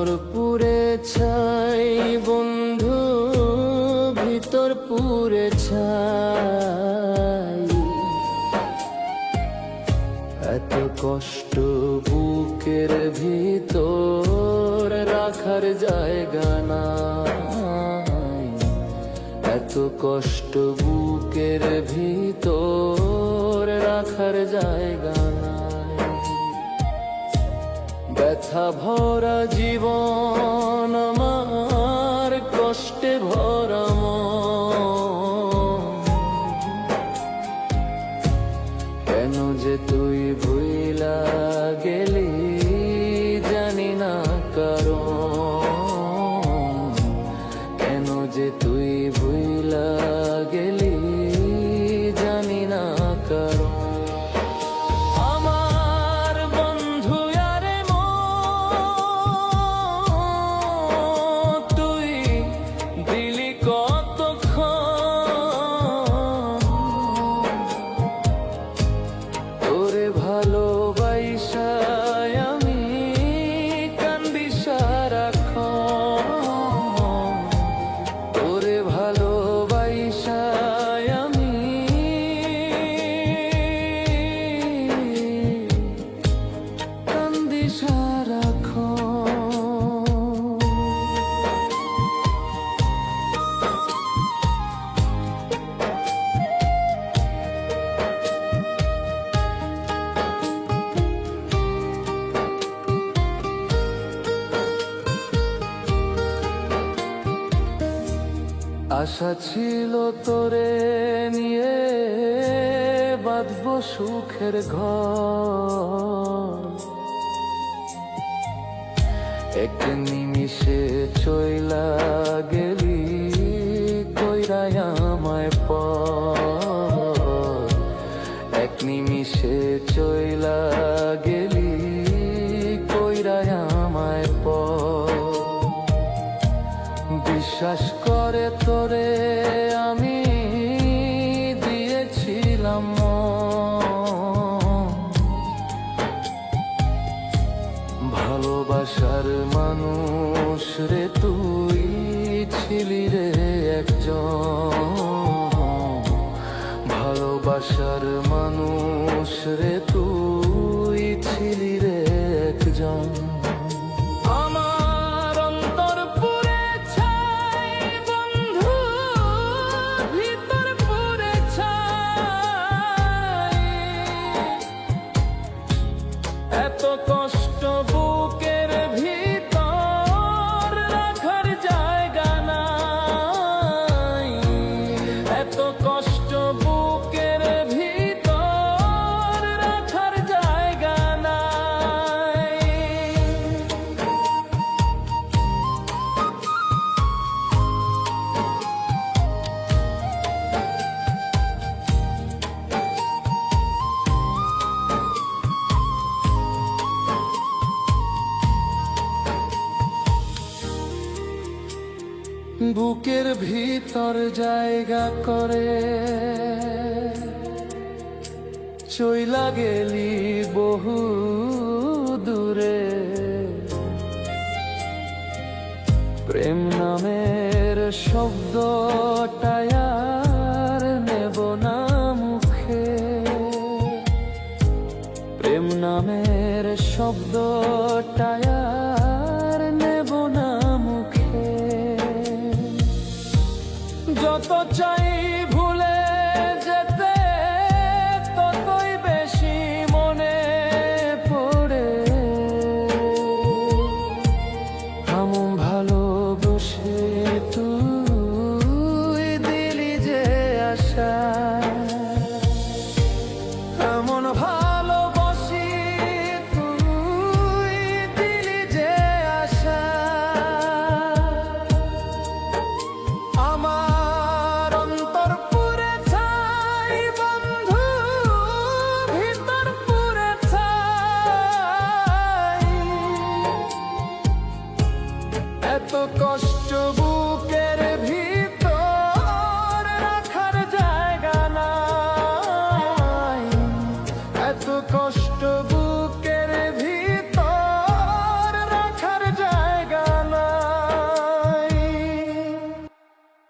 অন্তর পুরে ছাই, বন্ধু ভিতর পুরে ছাই। এত কষ্ট বুকের ভিতর রাখার জায়গা নাই। এত কষ্ট বুকের ভিতর রাখার জায়গা নাই। ব্যথা ভরা জীবন। আশা ছিল তোরে নিয়ে বাঁধব সুখের ঘর। এক নিমিষে চইলা গেলি, কইরাই আমায় পর। এক নিমিষে চইলা গেলি, কইরাই আমায় পর। বিশ্বাস করে তোরে আমি দিয়েছিলাম। ভালোবাসার মানুষ রে, তুই ছিলি রে একজন ভালোবাসার মানুষ রে, তুই ছিলি রে একজন বুকের ভিতর জায়গা করে। চইলা গেলি বহু দূরে। প্রেম নামের শব্দটায়ার নেব না মুখে। প্রেম নামের শব্দটায়ার যত চাই এত কষ্ট বুকের ভিতর রাখার জায়গা নাই। এত কষ্ট